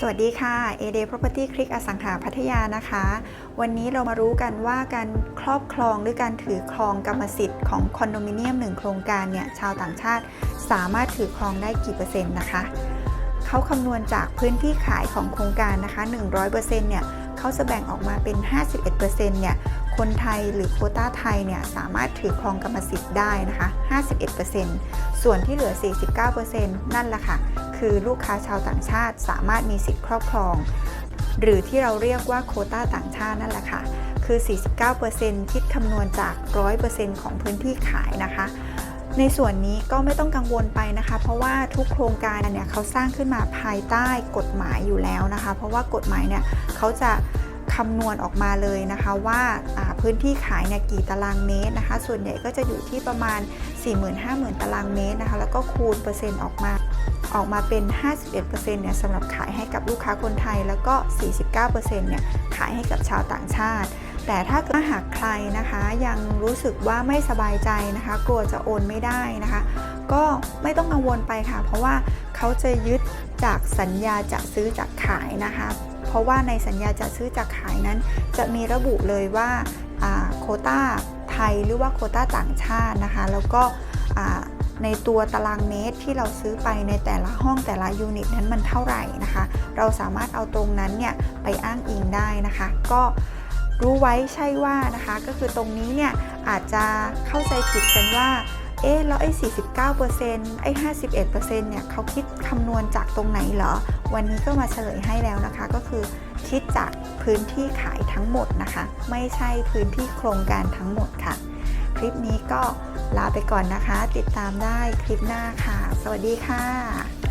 สวัสดีค่ะ a d Property Click อสังหาพัทยานะคะ วันนี้เรามารู้กันว่าการครอบครองหรือการถือครองกรรมสิทธิ์ของคอนโดมิเนียมหนึ่งโครงการเนี่ยชาวต่างชาติสามารถถือครองได้กี่เปอร์เซ็นต์นะคะ เขาคำนวณจากพื้นที่ขายของโครงการนะคะ 100%เนี่ยเขาจะแบ่งออกมาเป็น 51%เนี่ยคนไทยหรือโคต้าไทยเนี่ยสามารถถือครองกรรมสิทธิ์ได้นะคะ 51%ส่วนที่เหลือ 49%นั่นแหละค่ะ คือลูกค้าชาวต่างชาติสามารถมีสิทธิ์ครอบครอง หรือที่เราเรียกว่าโคต้าต่างชาตินั่นแหละค่ะ คือ 49%คิดคำนวณจาก 100%ของพื้นที่ขายนะคะ ในส่วนนี้ก็ไม่ต้องกังวลไปนะคะ เพราะว่าทุกโครงการเนี่ยเขาสร้างขึ้นมาภายใต้กฎหมายอยู่แล้วนะคะ เพราะว่ากฎหมายเนี่ยเขาจะคำนวณออกมาเลยนะคะว่าพื้นที่ขายเนี่ยกี่ตารางเมตรนะคะ ส่วนใหญ่ก็จะอยู่ที่ประมาณ4 0 0 0 0 5 0 0 0 ตารางเมตรนะคะ แล้วก็คูณเปอร์เซ็นต์ออกมา ออกมาเป็น 51%เนี่ยสำหรับขายให้กับลูกค้าคนไทย แล้วก็ 49%เนี่ยขายให้กับชาวต่างชาติ แต่ถ้าเกิดหากใครนะคะยังรู้สึกว่าไม่สบายใจนะคะ กลัวจะโอนไม่ได้นะคะ ก็ไม่ต้องกังวลไปค่ะ เพราะว่าเขาจะยึดจากสัญญาจะซื้อจากขายนะคะ เพราะว่าในสัญญาจะซื้อจากขายนั้น จะมีระบุเลยว่าโคต้าไทยหรือว่าโคต้าต่างชาตินะคะ แล้วก็ ในตัวตารางเมตรที่เราซื้อไปในแต่ละห้องแต่ละยูนิตนั้นมันเท่าไหร่นะคะ เราสามารถเอาตรงนั้นเนี่ยไปอ้างอิงได้นะคะ ก็รู้ไว้ใช่ว่านะคะ ก็คือตรงนี้เนี่ยอาจจะเข้าใจผิดกันว่าเอ๊ะแล้วไอ้ 49%ไอ้ 51%เนี่ยเขาคิดคำนวณจากตรงไหนเหรอ วันนี้ก็มาเฉลยให้แล้วนะคะ ก็คือคิดจากพื้นที่ขายทั้งหมดนะคะ ไม่ใช่พื้นที่โครงการทั้งหมดค่ะ คลิปนี้ก็ ลาไปก่อนนะคะ ติดตามได้คลิปหน้าค่ะ สวัสดีค่ะ